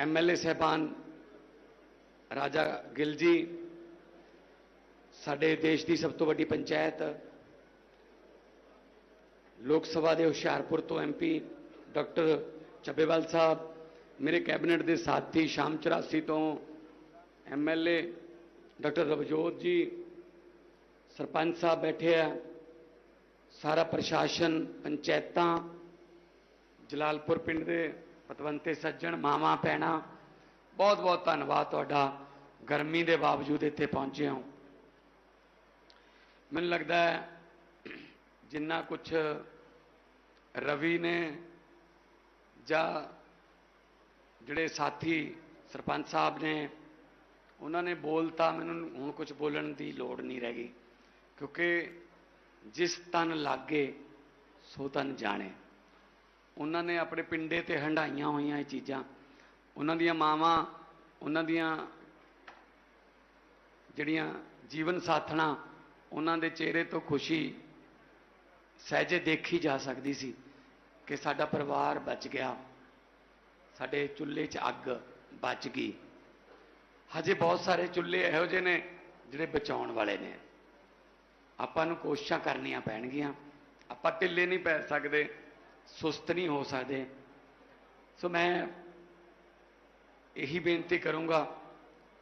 MLA ਸਹਿਬਾਨ ਰਾਜਾ ਗਿੱਲ ਜੀ, ਸਾਡੇ ਦੇਸ਼ ਦੀ ਸਭ ਤੋਂ ਵੱਡੀ ਪੰਚਾਇਤ, ਲੋਕ ਸਭਾ ਦੇ ਹੁਸ਼ਿਆਰਪੁਰ ਤੋਂ ਐਮਪੀ ਡਾਕਟਰ ਚੱਬੇਵਾਲ ਸਾਹਿਬ, ਮੇਰੇ ਕੈਬਨਿਟ ਦੇ ਸਾਥੀ ਸ਼ਾਮ 84 ਤੋਂ ਐਮਐਲਏ ਡਾਕਟਰ ਰਵਜੋਤ ਜੀ, ਸਰਪੰਚ ਸਾਹਿਬ ਬੈਠੇ ਆ, ਸਾਰਾ ਪ੍ਰਸ਼ਾਸਨ, ਪੰਚਾਇਤਾਂ, ਜਲਾਲਪੁਰ ਪਿੰਡ ਦੇ ਪਤਵੰਤੇ ਸੱਜਣ, ਮਾਵਾਂ ਪੈਣਾ ਬਹੁਤ ਬਹੁਤ ਧੰਨਵਾਦ ਤੁਹਾਡਾ ਗਰਮੀ ਦੇ ਬਾਵਜੂਦ ਇੱਥੇ ਪਹੁੰਚੇ ਹੋ। ਮੈਨੂੰ ਲੱਗਦਾ ਹੈ ਜਿੰਨਾ ਕੁਝ ਰਵੀ ਨੇ ਜਾਂ ਜਿਹੜੇ ਸਾਥੀ ਸਰਪੰਚ ਸਾਹਿਬ ਨੇ, ਉਹਨਾਂ ਨੇ ਬੋਲਤਾ, ਮੈਨੂੰ ਹੁਣ ਕੁਝ ਬੋਲਣ ਦੀ ਲੋੜ ਨਹੀਂ ਰਹਿ ਗਈ। ਕਿਉਂਕਿ ਜਿਸ ਤਨ ਲਾਗੇ, ਸੋ ਤਨ ਜਾਣੇ। ਉਹਨਾਂ ਨੇ ਆਪਣੇ ਪਿੰਡੇ ਤੇ ਹੰਡਾਈਆਂ ਹੋਈਆਂ ਇਹ ਚੀਜ਼ਾਂ। ਉਹਨਾਂ ਦੀਆਂ ਮਾਵਾਂ, ਉਹਨਾਂ ਦੀਆਂ ਜਿਹੜੀਆਂ ਜੀਵਨ ਸਾਥਣਾ, ਉਹਨਾਂ ਦੇ ਚਿਹਰੇ ਤੋਂ ਖੁਸ਼ੀ ਸਹਿਜੇ ਦੇਖੀ ਜਾ ਸਕਦੀ ਸੀ ਕਿ ਸਾਡਾ ਪਰਿਵਾਰ ਬਚ ਗਿਆ। ਸਾਡੇ ਚੁੱਲ੍ਹੇ 'ਚ ਅੱਗ ਬਚ ਗਈ। ਹਜੇ ਬਹੁਤ ਸਾਰੇ ਚੁੱਲ੍ਹੇ ਇਹੋ ਜਿਹੇ ਨੇ ਜਿਹੜੇ ਬਚਾਉਣ ਵਾਲੇ ਨੇ। ਆਪਾਂ ਨੂੰ ਕੋਸ਼ਿਸ਼ਾਂ ਕਰਨੀਆਂ ਪੈਣਗੀਆਂ। ਆਪਾਂ ਢਿੱਲੇ ਨਹੀਂ ਪੈ ਸਕਦੇ। ਸੁਸਤ ਨਹੀਂ ਹੋ ਸਕਦੇ। ਸੋ ਮੈਂ ਇਹੀ ਬੇਨਤੀ ਕਰੂੰਗਾ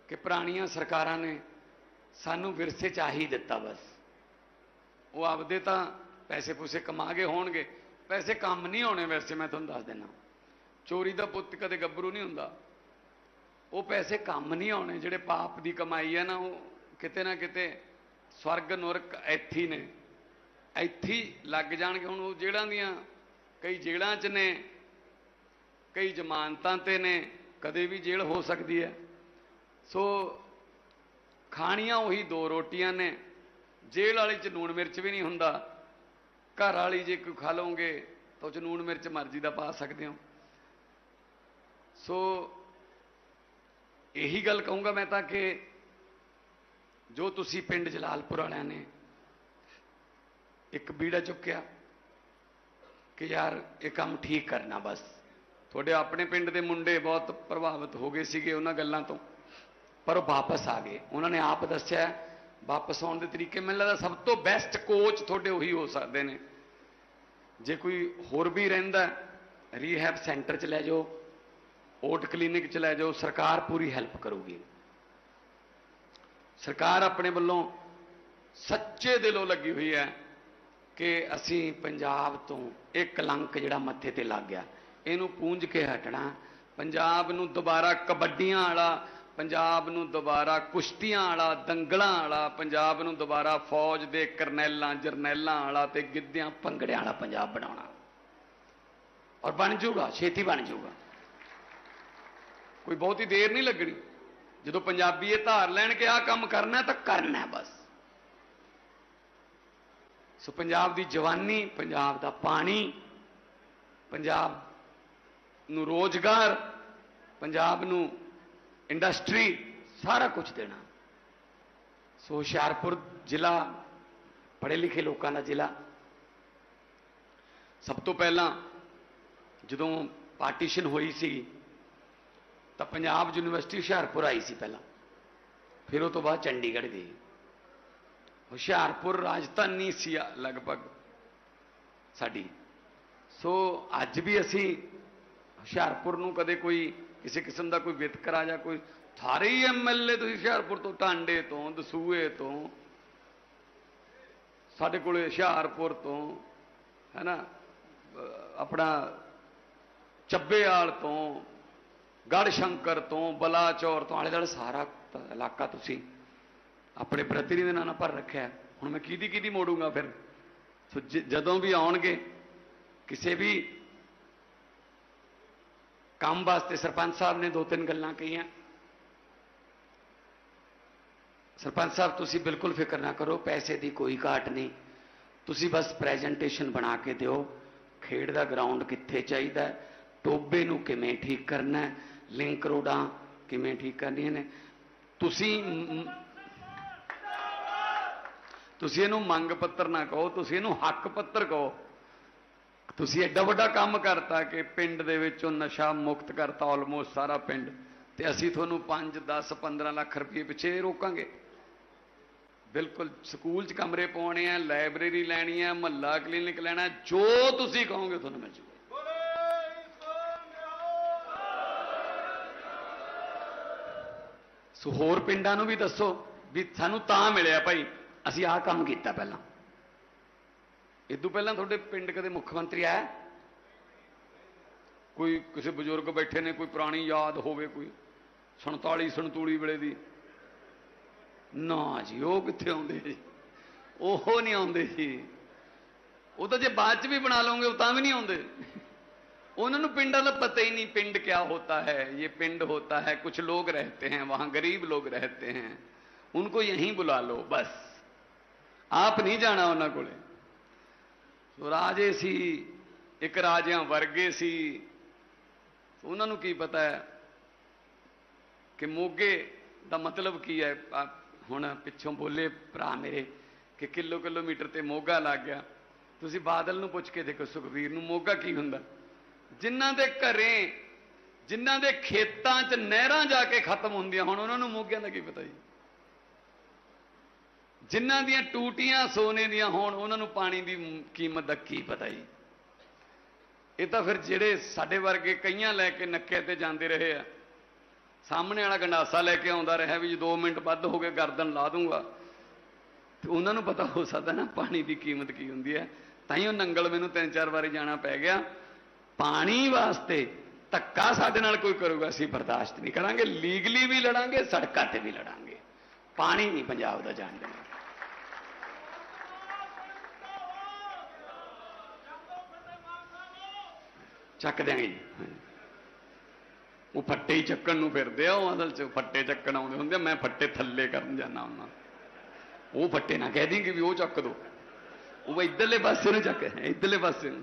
ਕਿ ਪੁਰਾਣੀਆਂ ਸਰਕਾਰਾਂ ਨੇ ਸਾਨੂੰ ਵਿਰਸੇ ਚ ਆਹੀ ਦਿੱਤਾ ਬਸ। ਉਹ ਆਪਦੇ ਤਾਂ ਪੈਸੇ ਪੂਸੇ ਕਮਾ ਗਏ ਹੋਣਗੇ। ਪੈਸੇ ਕੰਮ ਨਹੀਂ ਆਉਣੇ ਵੈਸੇ ਮੈਂ ਤੁਹਾਨੂੰ ਦੱਸ ਦਿੰਦਾ। ਚੋਰੀ ਦਾ ਪੁੱਤ ਕਦੇ ਗੱਭਰੂ ਨਹੀਂ ਹੁੰਦਾ। ਉਹ ਪੈਸੇ ਕੰਮ ਨਹੀਂ ਆਉਣੇ, ਜਿਹੜੇ ਪਾਪ ਦੀ ਕਮਾਈ ਹੈ ਨਾ, ਉਹ ਕਿਤੇ ਨਾ ਕਿਤੇ ਸਵਰਗ, ਨਰਕ ਇੱਥੇ ਨੇ। ਇੱਥੇ ਲੱਗ ਜਾਣਗੇ। ਹੁਣ ਉਹ ਜੇਲ੍ਹਾਂ ਦੀਆਂ ਕਈ ਜੇਲ੍ਹਾਂ 'ਚ ਨੇ, ਕਈ ਜ਼ਮਾਨਤਾਂ ਤੇ ਨੇ, ਕਦੇ ਵੀ ਜੇਲ੍ਹ ਹੋ ਸਕਦੀ ਹੈ। ਸੋ ਖਾਣੀਆਂ ਉਹੀ ਦੋ ਰੋਟੀਆਂ ਨੇ। ਜੇਲ੍ਹ ਵਾਲੀ 'ਚ ਲੂਣ ਮਿਰਚ ਵੀ ਨਹੀਂ ਹੁੰਦਾ। ਘਰ ਵਾਲੀ ਜੇ ਕੋਈ ਖਾ ਲਓਗੇ ਤਾਂ ਉਹ 'ਚ ਲੂਣ ਮਿਰਚ ਮਰਜ਼ੀ ਦਾ ਪਾ ਸਕਦੇ ਹੋ। ਸੋ ਇਹੀ ਗੱਲ ਕਹੂੰਗਾ ਮੈਂ ਤਾਂ ਕਿ ਜੋ ਤੁਸੀਂ ਪਿੰਡ ਜਲਾਲਪੁਰ ਵਾਲਿਆਂ ਨੇ ਇੱਕ ਬੀੜਾ ਚੁੱਕਿਆ ਕਿ ਯਾਰ ਇਹ ਕੰਮ ਠੀਕ ਕਰਨਾ ਬਸ। ਤੁਹਾਡੇ ਆਪਣੇ ਪਿੰਡ ਦੇ ਮੁੰਡੇ ਬਹੁਤ ਪ੍ਰਭਾਵਿਤ ਹੋ ਗਏ ਸੀਗੇ ਉਹਨਾਂ ਗੱਲਾਂ ਤੋਂ, ਪਰ ਉਹ ਵਾਪਸ ਆ ਗਏ। ਉਹਨਾਂ ਨੇ ਆਪ ਦੱਸਿਆ, ਵਾਪਸ ਆਉਣ ਦੇ ਤਰੀਕੇ ਮੈਨੂੰ ਲੱਗਦਾ ਸਭ ਤੋਂ ਬੈਸਟ ਕੋਚ ਤੁਹਾਡੇ ਉਹੀ ਹੋ ਸਕਦੇ ਨੇ। ਜੇ ਕੋਈ ਹੋਰ ਵੀ ਰਹਿੰਦਾ ਰੀਹੈਬ ਸੈਂਟਰ 'ਚ ਲੈ ਜਾਓ ਓਟ ਕਲੀਨਿਕ 'ਚ ਲੈ ਜਾਓ, ਸਰਕਾਰ ਪੂਰੀ ਹੈਲਪ ਕਰੂਗੀ। ਸਰਕਾਰ ਆਪਣੇ ਵੱਲੋਂ ਸੱਚੇ ਦਿਲੋਂ ਲੱਗੀ ਹੋਈ ਹੈ। ਕਿ ਅਸੀਂ ਪੰਜਾਬ ਤੋਂ ਇਹ ਕਲੰਕ ਜਿਹੜਾ ਮੱਥੇ ਤੇ ਲੱਗ ਗਿਆ। ਇਹਨੂੰ ਪੂੰਝ ਕੇ ਹਟਣਾ। ਪੰਜਾਬ ਨੂੰ ਦੁਬਾਰਾ ਕਬੱਡੀਆਂ ਵਾਲਾ, ਪੰਜਾਬ ਨੂੰ ਦੁਬਾਰਾ ਕੁਸ਼ਤੀਆਂ ਵਾਲਾ, ਦੰਗਲਾਂ ਵਾਲਾ, ਪੰਜਾਬ ਨੂੰ ਦੁਬਾਰਾ ਫੌਜ ਦੇ ਕਰਨੈਲਾਂ, ਜਰਨੈਲਾਂ ਵਾਲਾ ਤੇ ਗਿੱਧਿਆਂ ਪੰਗੜਿਆਂ ਵਾਲਾ ਪੰਜਾਬ ਬਣਾਉਣਾ। ਔਰ ਬਣ ਜਾਊਗਾ, ਛੇਤੀ ਬਣ ਜਾਊਗਾ। ਕੋਈ ਬਹੁਤੀ ਦੇਰ ਨਹੀਂ ਲੱਗਣੀ। ਜਦੋਂ ਪੰਜਾਬੀ ਇਹ ਧਾਰ ਲੈਣ ਕਿ ਆਹ ਕੰਮ ਕਰਨਾ ਤਾਂ ਕਰਨਾ ਬਸ। ਸੋ ਪੰਜਾਬ ਦੀ ਜਵਾਨੀ, ਪੰਜਾਬ ਦਾ ਪਾਣੀ, ਪੰਜਾਬ ਨੂੰ ਰੋਜ਼ਗਾਰ, ਪੰਜਾਬ ਨੂੰ ਇੰਡਸਟਰੀ, ਸਾਰਾ ਕੁਝ ਦੇਣਾ। ਸੋ ਹੁਸ਼ਿਆਰਪੁਰ ਜ਼ਿਲ੍ਹਾ ਪੜ੍ਹੇ ਲਿਖੇ ਲੋਕਾਂ ਦਾ ਜ਼ਿਲ੍ਹਾ। ਸਭ ਤੋਂ ਪਹਿਲਾਂ ਜਦੋਂ ਪਾਰਟੀਸ਼ਨ ਹੋਈ ਸੀ, ਤਾਂ ਪੰਜਾਬ ਯੂਨੀਵਰਸਿਟੀ ਹੁਸ਼ਿਆਰਪੁਰ ਆਈ ਸੀ ਪਹਿਲਾਂ। ਫਿਰ ਉਹ ਤੋਂ ਬਾਅਦ ਚੰਡੀਗੜ੍ਹ ਗਈ। ਹੁਸ਼ਿਆਰਪੁਰ ਰਾਜਧਾਨੀ ਸੀ ਲਗਭਗ ਸਾਡੀ। ਸੋ ਅੱਜ ਵੀ ਅਸੀਂ ਹੁਸ਼ਿਆਰਪੁਰ ਨੂੰ ਕਦੇ ਕੋਈ ਕਿਸੇ ਕਿਸਮ ਦਾ ਕੋਈ ਵਿਤਕਰਾ ਜਾਂ ਕੋਈ ਸਾਰੇ ਹੀ ਐਮਐਲਏ ਤੁਸੀਂ ਹੁਸ਼ਿਆਰਪੁਰ ਤੋਂ ਟਾਂਡੇ ਤੋਂ, ਦਸੂਏ ਤੋਂ, ਸਾਡੇ ਕੋਲੇ ਹੁਸ਼ਿਆਰਪੁਰ ਤੋਂ, ਹੈਨਾ ਆਪਣਾ ਚੱਬੇਆਲ ਤੋਂ ਗੜ ਸ਼ੰਕਰ ਤੋਂ, ਬਲਾਚੌਰ ਤੋਂ, ਆਲੇ ਦੁਆਲੇ ਸਾਰਾ ਇਲਾਕਾ ਤੁਸੀਂ ਆਪਣੇ ਪ੍ਰਤੀਨਿਧੀ ਨਾਲ ਭਰ ਰੱਖਿਆ। ਹੁਣ ਮੈਂ ਕਿਹਦੀ ਕਿਹਦੀ ਮੋੜੂੰਗਾ ਫਿਰ? ਸੋ ਜਦੋਂ ਵੀ ਆਉਣਗੇ, ਕਿਸੇ ਵੀ ਕੰਮ ਵਾਸਤੇ ਸਰਪੰਚ ਸਾਹਿਬ ਨੇ ਦੋ ਤਿੰਨ ਗੱਲਾਂ ਕਹੀਆਂ। ਸਰਪੰਚ ਸਾਹਿਬ, ਤੁਸੀਂ ਬਿਲਕੁਲ ਫਿਕਰ ਨਾ ਕਰੋ, ਪੈਸੇ ਦੀ ਕੋਈ ਘਾਟ ਨਹੀਂ। ਤੁਸੀਂ ਬਸ ਪ੍ਰੈਜੈਂਟੇਸ਼ਨ ਬਣਾ ਕੇ ਦਿਓ, ਖੇਡ ਦਾ ਗਰਾਊਂਡ ਕਿੱਥੇ ਚਾਹੀਦਾ ਟੋਬੇ ਨੂੰ ਕਿਵੇਂ ਠੀਕ ਕਰਨਾ ਲਿੰਕ ਰੋਡਾਂ ਕਿਵੇਂ ਠੀਕ ਕਰਨੀਆਂ ਨੇ। ਤੁਸੀਂ ਤੁਸੀਂ ਇਹਨੂੰ ਮੰਗ ਪੱਤਰ ਨਾ ਕਹੋ, ਤੁਸੀਂ ਇਹਨੂੰ ਹੱਕ ਪੱਤਰ ਕਹੋ। ਤੁਸੀਂ ਐਡਾ ਵੱਡਾ ਕੰਮ ਕਰਤਾ ਕਿ ਪਿੰਡ ਦੇ ਵਿੱਚੋਂ ਨਸ਼ਾ ਮੁਕਤ ਕਰਤਾ ਆਲਮੋਸਟ ਸਾਰਾ ਪਿੰਡ। ਤੇ ਅਸੀਂ ਤੁਹਾਨੂੰ 5 10 15 ਲੱਖ ਰੁਪਏ ਪਿੱਛੇ ਰੋਕਾਂਗੇ। ਬਿਲਕੁਲ ਸਕੂਲ 'ਚ ਕਮਰੇ ਪਾਉਣੇ ਆ, ਲਾਇਬ੍ਰੇਰੀ ਲੈਣੀ ਆ, ਮਹੱਲਾ ਕਲੀਨਿਕ ਲੈਣਾ, ਜੋ ਤੁਸੀਂ ਕਹੋਗੇ ਤੁਹਾਨੂੰ ਮਿਲ ਜੂਗਾ। ਸੋ ਹੋਰ ਪਿੰਡਾਂ ਨੂੰ ਵੀ ਦੱਸੋ ਵੀ ਸਾਨੂੰ ਤਾਂ ਮਿਲਿਆ ਭਾਈ। ਅਸੀਂ ਆਹ ਕੰਮ ਕੀਤਾ ਪਹਿਲਾਂ ਇਦੋਂ ਪਹਿਲਾਂ ਤੁਹਾਡੇ ਪਿੰਡ ਕਦੇ ਮੁੱਖ ਮੰਤਰੀ ਆਇਆ ਕੋਈ ਕਿਸੇ ਬਜ਼ੁਰਗ ਬੈਠੇ ਨੇ ਕੋਈ ਪੁਰਾਣੀ ਯਾਦ ਹੋਵੇ ਕੋਈ 47 ਸੰਤੂਲੀ ਵੇਲੇ ਦੀ ਨਾ ਜੀ ਉਹ ਕਿੱਥੇ ਆਉਂਦੇ ਜੀ ਉਹ ਨਹੀਂ ਆਉਂਦੇ ਜੀ ਉਹ ਤਾਂ ਜੇ ਬਾਅਦ ਚ ਵੀ ਬਣਾ ਲਓਗੇ ਉਹ ਤਾਂ ਵੀ ਨਹੀਂ ਆਉਂਦੇ उन्होंने पिंडा का पता ही नहीं पिंड क्या होता है ये पिंड होता है कुछ लोग रहते हैं वहां गरीब लोग रहते हैं उनको यहीं बुला लो बस ਆਪ ਨਹੀਂ ਜਾਣਾ ਉਹਨਾਂ ਕੋਲੇ। ਸੋ ਰਾਜੇ ਸੀ, ਇੱਕ ਰਾਜਿਆਂ ਵਰਗੇ ਸੀ। ਉਹਨਾਂ ਨੂੰ ਕੀ ਪਤਾ ਹੈ ਕਿ ਮੋਗੇ ਦਾ ਮਤਲਬ ਕੀ ਹੈ? ਹੁਣ ਪਿੱਛੋਂ ਬੋਲੇ ਭਰਾ ਮੇਰੇ ਕਿ ਕਿਲੋ ਕਿਲੋਮੀਟਰ ਤੇ ਮੋਗਾ ਲੱਗ ਗਿਆ। ਤੁਸੀਂ ਬਾਦਲ ਨੂੰ ਪੁੱਛ ਕੇ ਦੇਖੋ ਸੁਖਵੀਰ ਨੂੰ ਮੋਗਾ ਕੀ ਹੁੰਦਾ? ਜਿਨ੍ਹਾਂ ਦੇ ਘਰੇ, ਜਿਨ੍ਹਾਂ ਦੇ ਖੇਤਾਂ 'ਚ ਨਹਿਰਾਂ ਜਾ ਕੇ ਖਤਮ ਹੁੰਦੀਆਂ, ਹੁਣ ਉਹਨਾਂ ਨੂੰ ਮੋਗਿਆਂ ਦਾ ਕੀ ਪਤਾ ਜੀ? ਜਿਨ੍ਹਾਂ ਦੀਆਂ ਟੂਟੀਆਂ ਸੋਨੇ ਦੀਆਂ ਹੋਣ, ਉਹਨਾਂ ਨੂੰ ਪਾਣੀ ਦੀ ਕੀਮਤ ਦਾ ਕੀ ਪਤਾ ਜੀ? ਇਹ ਤਾਂ ਫਿਰ ਜਿਹੜੇ ਸਾਡੇ ਵਰਗੇ ਕਈਆਂ ਲੈ ਕੇ ਨੱਕੇ ਤੇ ਜਾਂਦੇ ਰਹੇ ਆ, ਸਾਹਮਣੇ ਵਾਲਾ ਗੰਡਾਸਾ ਲੈ ਕੇ ਆਉਂਦਾ ਰਿਹਾ ਵੀ ਜੇ 2 ਮਿੰਟ ਵੱਧ ਹੋ ਗਏ, ਗਰਦਨ ਲਾ ਦੂੰਗਾ। ਤੇ ਉਹਨਾਂ ਨੂੰ ਪਤਾ ਹੋ ਸਕਦਾ ਨਾ ਪਾਣੀ ਦੀ ਕੀਮਤ ਕੀ ਹੁੰਦੀ ਹੈ। ਤਾਂ ਹੀ ਉਹ ਨੰਗਲ ਮੈਨੂੰ ਤਿੰਨ ਚਾਰ ਵਾਰੀ ਜਾਣਾ ਪੈ ਗਿਆ। ਪਾਣੀ ਵਾਸਤੇ ਧੱਕਾ ਸਾਡੇ ਨਾਲ ਕੋਈ ਕਰੂਗਾ, ਅਸੀਂ ਬਰਦਾਸ਼ਤ ਨਹੀਂ ਕਰਾਂਗੇ। ਲੀਗਲੀ ਵੀ ਲੜਾਂਗੇ, ਸੜਕਾਂ ਤੇ ਵੀ ਲੜਾਂਗੇ। ਪਾਣੀ ਨਹੀਂ ਪੰਜਾਬ ਦਾ ਜਾਣ ਦੇਣਾ। ਚੱਕ ਦਿਆਂਗੇ ਜੀ। ਹਾਂਜੀ। ਉਹ ਫੱਟੇ ਹੀ ਚੱਕਣ ਨੂੰ ਫਿਰਦੇ ਆ ਉਹ ਅਸਲ ਚ ਫੱਟੇ ਚੱਕਣ ਆਉਂਦੇ ਹੁੰਦੇ ਆ, ਮੈਂ ਫੱਟੇ ਥੱਲੇ ਕਰਨ ਜਾਣਾ ਉਹਨਾਂ ਉਹ ਫੱਟੇ ਨਾ ਕਹਿ ਦੇਂਗੇ ਵੀ ਉਹ ਚੱਕ ਦੋ। ਉਹ ਇਧਰਲੇ ਪਾਸੇ ਨੂੰ ਚੱਕ, ਇਧਰਲੇ ਪਾਸੇ ਨੂੰ।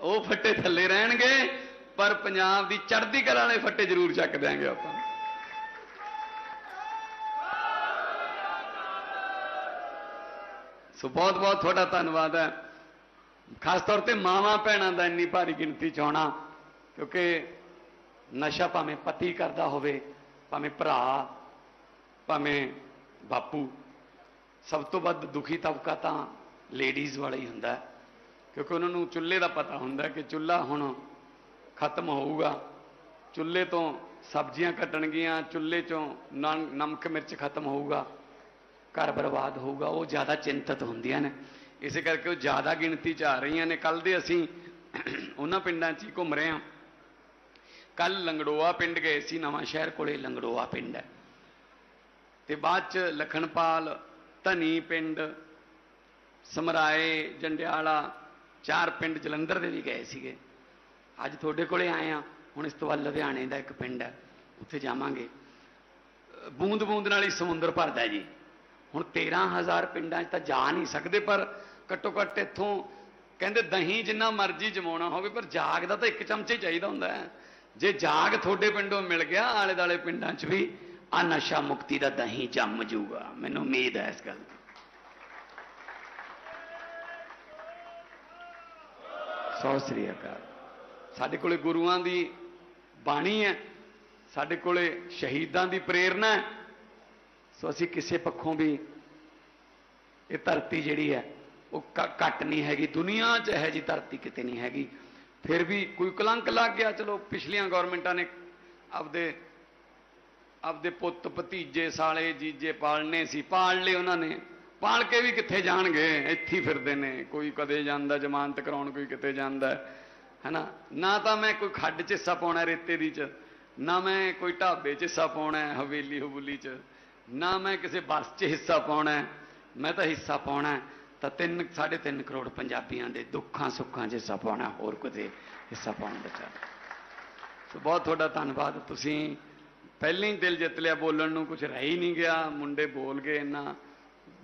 ਉਹ ਫੱਟੇ ਥੱਲੇ ਰਹਿਣਗੇ, ਪਰ ਪੰਜਾਬ ਦੀ ਚੜ੍ਹਦੀ ਕਲਾ ਵਾਲੇ ਫੱਟੇ ਜ਼ਰੂਰ ਚੱਕ ਦਿਆਂਗੇ ਆਪਾਂ। ਸੋ ਬਹੁਤ ਬਹੁਤ ਤੁਹਾਡਾ ਧੰਨਵਾਦ ਹੈ। ਖਾਸ ਤੌਰ ਤੇ ਮਾਵਾਂ ਭੈਣਾਂ ਦਾ ਇੰਨੀ ਭਾਰੀ ਗਿਣਤੀ ਚ ਆਉਣਾ ਕਿਉਂਕਿ ਨਸ਼ਾ ਭਾਵੇਂ ਪਤੀ ਕਰਦਾ ਹੋਵੇ, ਭਾਵੇਂ ਭਰਾ, ਭਾਵੇਂ ਬਾਪੂ, ਸਭ ਤੋਂ ਵੱਧ ਦੁਖੀ ਤਬਕਾ ਤਾਂ ਲੇਡੀਜ਼ ਵਾਲਾ ਹੀ ਹੁੰਦਾ ਕਿਉਂਕਿ ਉਹਨਾਂ ਨੂੰ ਚੁੱਲ੍ਹੇ ਦਾ ਪਤਾ ਹੁੰਦਾ ਕਿ ਚੁੱਲ੍ਹਾ ਹੁਣ ਖਤਮ ਹੋਊਗਾ। ਚੁੱਲ੍ਹੇ ਤੋਂ ਸਬਜ਼ੀਆਂ ਕੱਟਣਗੀਆਂ, ਚੁੱਲ੍ਹੇ ਚੋਂ ਨਮਕ ਮਿਰਚ ਖਤਮ ਹੋਊਗਾ, ਘਰ ਬਰਬਾਦ ਹੋਊਗਾ, ਉਹ ਜ਼ਿਆਦਾ ਚਿੰਤਤ ਹੁੰਦੀਆਂ ਨੇ। ਇਸੇ ਕਰਕੇ ਉਹ ਜ਼ਿਆਦਾ ਗਿਣਤੀ 'ਚ ਆ ਰਹੀਆਂ ਨੇ। ਕੱਲ ਦੇ ਅਸੀਂ ਉਹਨਾਂ ਪਿੰਡਾਂ 'ਚ ਹੀ ਘੁੰਮ ਰਹੇ ਹਾਂ। ਕੱਲ ਲੰਗੜੋਆ ਪਿੰਡ ਗਏ ਸੀ, ਨਵਾਂ ਸ਼ਹਿਰ ਕੋਲੇ ਲੰਗੜੋਆ ਪਿੰਡ ਹੈ। ਤੇ ਬਾਅਦ 'ਚ ਲਖਣਪਾਲ ਧਨੀ ਪਿੰਡ, ਸਮਰਾਏ, ਜੰਡਿਆਲਾ, ਚਾਰ ਪਿੰਡ ਜਲੰਧਰ ਦੇ ਵੀ ਗਏ ਸੀਗੇ। ਅੱਜ ਤੁਹਾਡੇ ਕੋਲੇ ਆਏ ਆ ਹੁਣ ਇਸ ਤੋਂ ਬਾਅਦ ਲੁਧਿਆਣੇ ਦਾ ਇੱਕ ਪਿੰਡ ਹੈ। ਉੱਥੇ ਜਾਵਾਂਗੇ। ਬੂੰਦ ਬੂੰਦ ਨਾਲ ਹੀ ਸਮੁੰਦਰ ਭਰਦਾ ਜੀ। ਹੁਣ 13000 ਪਿੰਡਾਂ 'ਚ ਤਾਂ ਜਾ ਨਹੀਂ ਸਕਦੇ, ਪਰ ਘੱਟੋ ਘੱਟ ਇੱਥੋਂ ਕਹਿੰਦੇ ਦਹੀਂ ਜਿੰਨਾ ਮਰਜ਼ੀ ਜਮਾਉਣਾ ਹੋਵੇ, ਪਰ ਜਾਗ ਦਾ ਤਾਂ ਇੱਕ ਚਮਚੇ ਚਾਹੀਦਾ ਹੁੰਦਾ ਹੈ। ਜੇ ਜਾਗ ਤੁਹਾਡੇ ਪਿੰਡੋਂ ਮਿਲ ਗਿਆ ਆਲੇ ਦਾਲੇ ਪਿੰਡਾਂ 'ਚ ਵੀ ਆ ਨਸ਼ਾ ਮੁਕਤੀ ਦਾ ਦਹੀਂ ਜੰਮ ਜੂਗਾ। ਮੈਨੂੰ ਉਮੀਦ ਹੈ ਇਸ ਗੱਲ ਦੀ। ਸਤਿ ਸ੍ਰੀ ਅਕਾਲ। ਸਾਡੇ ਕੋਲੇ ਗੁਰੂਆਂ ਦੀ ਬਾਣੀ ਹੈ, ਸਾਡੇ ਕੋਲੇ ਸ਼ਹੀਦਾਂ ਦੀ ਪ੍ਰੇਰਣਾ ਹੈ। ਸੋ ਅਸੀਂ ਕਿਸੇ ਪੱਖੋਂ ਵੀ ਇਹ ਧਰਤੀ ਜਿਹੜੀ ਹੈ ਉਹ ਘ- ਘੱਟ ਨਹੀਂ ਹੈਗੀ, ਦੁਨੀਆ 'ਚ ਹੈ ਜੀ ਧਰਤੀ ਕਿਤੇ ਨਹੀਂ ਹੈਗੀ। ਫਿਰ ਵੀ ਕੋਈ ਕਲੰਕ ਲੱਗ ਗਿਆ, ਚਲੋ ਪਿਛਲੀਆਂ ਗਵਰਨਮੈਂਟਾਂ ਨੇ ਆਪਦੇ ਆਪਦੇ ਪੁੱਤ ਭਤੀਜੇ ਸਾਲੇ ਜੀਜੇ ਪਾਲਨੇ ਸੀ, ਪਾਲ ਲਏ ਉਹਨਾਂ ਨੇ। ਪਾਲ ਕੇ ਵੀ ਕਿੱਥੇ ਜਾਣਗੇ? ਇੱਥੇ ਫਿਰਦੇ ਨੇ। ਕੋਈ ਕਦੇ ਜਾਂਦਾ ਜ਼ਮਾਨਤ ਕਰਾਉਣ, ਕੋਈ ਕਿਤੇ ਜਾਂਦਾ। ਹੈ। ਹੈਨਾ? ਨਾ ਤਾਂ ਮੈਂ ਕੋਈ ਖੱਡ 'ਚ ਹਿੱਸਾ ਪਾਉਣਾ ਰੇਤੇ ਦੀ 'ਚ, ਨਾ ਮੈਂ ਕੋਈ ਢਾਬੇ 'ਚ ਹਿੱਸਾ ਪਾਉਣਾ ਹਵੇਲੀ ਹਬੂਲੀ 'ਚ, ਨਾ ਮੈਂ ਕਿਸੇ ਬੱਸ 'ਚ ਹਿੱਸਾ ਪਾਉਣਾ। ਮੈਂ ਤਾਂ ਹਿੱਸਾ ਪਾਉਣਾ। ਤਾਂ 3 3.5 ਕਰੋੜ ਪੰਜਾਬੀਆਂ ਦੇ ਦੁੱਖਾਂ ਸੁੱਖਾਂ 'ਚ ਹਿੱਸਾ ਪਾਉਣਾ, ਹੋਰ ਕਿਤੇ ਹਿੱਸਾ ਪਾਉਣ ਬਚਾ ਸੋ ਬਹੁਤ ਤੁਹਾਡਾ ਧੰਨਵਾਦ। ਤੁਸੀਂ ਪਹਿਲਾਂ ਹੀ ਦਿਲ ਜਿੱਤ ਲਿਆ ਬੋਲਣ ਨੂੰ ਕੁਝ ਰਹਿ ਹੀ ਨਹੀਂ ਗਿਆ। ਮੁੰਡੇ ਬੋਲ ਗਏ ਇੰਨਾ,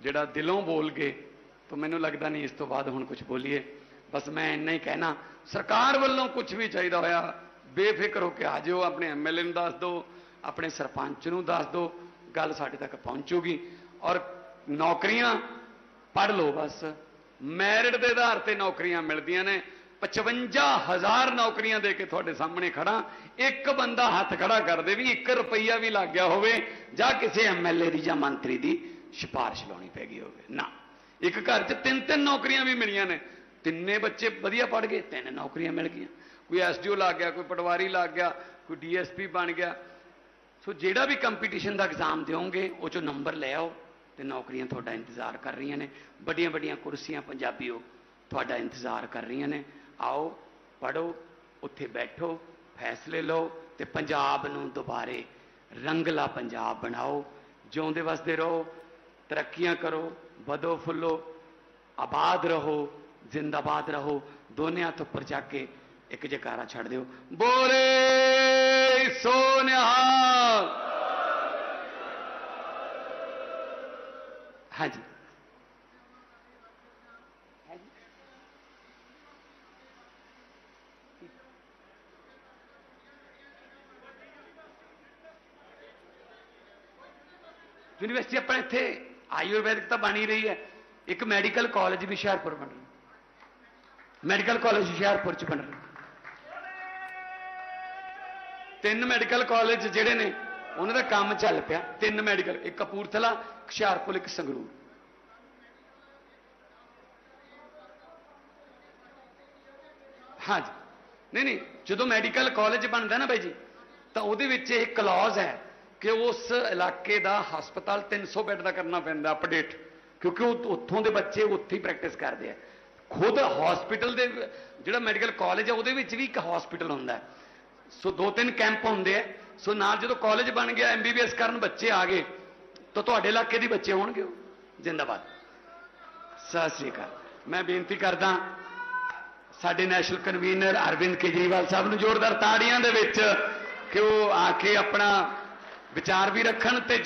ਜਿਹੜਾ ਦਿਲੋਂ ਬੋਲ ਗਏ। ਤਾਂ ਮੈਨੂੰ ਲੱਗਦਾ ਨਹੀਂ ਇਸ ਤੋਂ ਬਾਅਦ ਹੁਣ ਕੁਝ ਬੋਲੀਏ। ਬਸ ਮੈਂ ਇੰਨਾ ਹੀ ਕਹਿਣਾ, ਸਰਕਾਰ ਵੱਲੋਂ ਕੁਝ ਵੀ ਚਾਹੀਦਾ ਹੋਇਆ, ਬੇਫਿਕਰ ਹੋ ਕੇ ਆ ਜਿਓ, ਆਪਣੇ ਐਮਐਲਏ ਨੂੰ ਦੱਸ ਦਿਓ, ਆਪਣੇ ਸਰਪੰਚ ਨੂੰ ਦੱਸ ਦਿਓ, ਗੱਲ ਸਾਡੇ ਤੱਕ ਪਹੁੰਚੂਗੀ। ਔਰ ਨੌਕਰੀਆਂ ਪੜ੍ਹ ਲਓ ਬਸ। ਮੈਰਿਟ ਦੇ ਆਧਾਰ ਤੇ ਨੌਕਰੀਆਂ ਮਿਲਦੀਆਂ ਨੇ। 55000 ਨੌਕਰੀਆਂ ਦੇ ਕੇ ਤੁਹਾਡੇ ਸਾਹਮਣੇ ਖੜਾ ਇੱਕ ਬੰਦਾ ਹੱਥ ਖੜਾ ਕਰ ਦੇ ਵੀ 1 ਰੁਪਈਆ ਵੀ ਲੱਗ ਗਿਆ ਹੋਵੇ ਜਾਂ ਕਿਸੇ ਐਮਐਲਏ ਦੀ ਜਾਂ ਮੰਤਰੀ ਦੀ ਸਿਫਾਰਿਸ਼ ਲਾਉਣੀ ਪੈ ਗਈ ਹੋਵੇ। ਨਾ। ਇੱਕ ਘਰ 'ਚ ਤਿੰਨ ਤਿੰਨ ਨੌਕਰੀਆਂ ਵੀ ਮਿਲੀਆਂ ਨੇ। ਤਿੰਨੇ ਬੱਚੇ ਵਧੀਆ ਪੜ ਗਏ, ਤਿੰਨ ਨੌਕਰੀਆਂ ਮਿਲ ਗਈਆਂ। ਕੋਈ ਐਸਡੀਓ ਲੱਗ ਗਿਆ, ਕੋਈ ਪਟਵਾਰੀ ਲੱਗ ਗਿਆ, ਕੋਈ ਡੀਐਸਪੀ ਬਣ ਗਿਆ। ਸੋ ਜਿਹੜਾ ਵੀ ਕੰਪੀਟੀਸ਼ਨ ਦਾ ਐਗਜ਼ਾਮ ਦਿਓਗੇ, ਉਹ ਚੋਂ ਨੰਬਰ ਲੈ ਆਓ। ਤੇ ਨੌਕਰੀਆਂ ਤੁਹਾਡਾ ਇੰਤਜ਼ਾਰ ਕਰ ਰਹੀਆਂ ਨੇ। ਵੱਡੀਆਂ ਵੱਡੀਆਂ ਕੁਰਸੀਆਂ ਪੰਜਾਬੀਓ, ਤੁਹਾਡਾ ਇੰਤਜ਼ਾਰ ਕਰ ਰਹੀਆਂ ਨੇ। ਆਓ ਪੜੋ ਉੱਥੇ ਬੈਠੋ, ਫੈਸਲੇ ਲਓ ਤੇ ਪੰਜਾਬ ਨੂੰ ਦੁਬਾਰੇ ਰੰਗਲਾ ਪੰਜਾਬ ਬਣਾਓ। ਜਿਉਂਦੇ ਵਸਦੇ ਰਹੋ, ਤਰੱਕੀਆਂ ਕਰੋ, ਵਧੋ ਫੁੱਲੋ, ਆਬਾਦ ਰਹੋ, ਜ਼ਿੰਦਾਬਾਦ ਰਹੋ। ਦੋਨੇ ਹੱਥ ਉੱਪਰ ਚੱਕ ਕੇ ਇੱਕ ਜਕਾਰਾ ਛੱਡ ਦਿਓ। ਬੋਲੇ ਸੋਨਿਹਾਲ ਹਾਂਜੀ ਯੂਨੀਵਰਸਿਟੀ ਆਪਣੇ ਇੱਥੇ ਆਯੁਰਵੈਦਿਕ ਤਾਂ ਬਣ ਹੀ ਰਹੀ ਹੈ ਇੱਕ ਮੈਡੀਕਲ ਕਾਲਜ ਵੀ ਹੁਸ਼ਿਆਰਪੁਰ ਬਣ ਰਿਹਾ ਮੈਡੀਕਲ ਕਾਲਜ ਹੁਸ਼ਿਆਰਪੁਰ ਚ ਬਣ ਰਿਹਾ ਤਿੰਨ ਮੈਡੀਕਲ ਕਾਲਜ ਜਿਹੜੇ ਨੇ ਉਹਨਾਂ ਦਾ ਕੰਮ ਚੱਲ ਪਿਆ, ਤਿੰਨ ਮੈਡੀਕਲ ਇੱਕ ਕਪੂਰਥਲਾ, ਹੁਸ਼ਿਆਰਪੁਰ, ਇੱਕ ਸੰਗਰੂਰ। ਹਾਂਜੀ। ਨਹੀਂ ਨਹੀਂ, ਜਦੋਂ ਮੈਡੀਕਲ ਕਾਲਜ ਬਣਦਾ ਨਾ ਬਾਈ ਜੀ, ਤਾਂ ਉਹਦੇ ਵਿੱਚ ਇਹ ਕਲੌਜ਼ ਹੈ ਕਿ ਉਸ ਇਲਾਕੇ ਦਾ ਹਸਪਤਾਲ 300 ਬੈੱਡ ਦਾ ਕਰਨਾ ਪੈਂਦਾ ਅਪਡੇਟ ਕਿਉਂਕਿ ਉਹ ਉੱਥੋਂ ਦੇ ਬੱਚੇ ਉੱਥੇ ਹੀ ਪ੍ਰੈਕਟਿਸ ਕਰਦੇ ਆ। ਖੁਦ ਹਸਪੀਟਲ ਦੇ, ਜਿਹੜਾ ਮੈਡੀਕਲ ਕਾਲਜ ਹੈ ਉਹਦੇ ਵਿੱਚ ਵੀ ਇੱਕ ਹਸਪੀਟਲ ਹੁੰਦਾ ਸੋ ਦੋ ਤਿੰਨ ਕੈਂਪ ਹੁੰਦੇ ਆ। ਸੋ ਨਾਲ ਜਦੋਂ ਕਾਲਜ ਬਣ ਗਿਆ ਐਮਬੀਬੀਐਸ ਕਰਨ ਬੱਚੇ ਆ ਗਏ, ਤਾਂ ਤੁਹਾਡੇ ਇਲਾਕੇ ਦੇ ਬੱਚੇ ਹੋਣਗੇ ਉਹ। ਜਿੰਦਾਬਾਦ। ਸਤਿ ਸ੍ਰੀ ਅਕਾਲ। ਮੈਂ ਬੇਨਤੀ ਕਰਦਾ, ਸਾਡੇ ਨੈਸ਼ਨਲ ਕਨਵੀਨਰ ਅਰਵਿੰਦ ਕੇਜਰੀਵਾਲ ਸਾਹਿਬ ਨੂੰ ਜ਼ੋਰਦਾਰ ਤਾੜੀਆਂ ਦੇ ਵਿੱਚ ਕਿ ਉਹ ਆ ਕੇ ਆਪਣਾ ਵਿਚਾਰ ਵੀ ਰੱਖਣ ਤੇ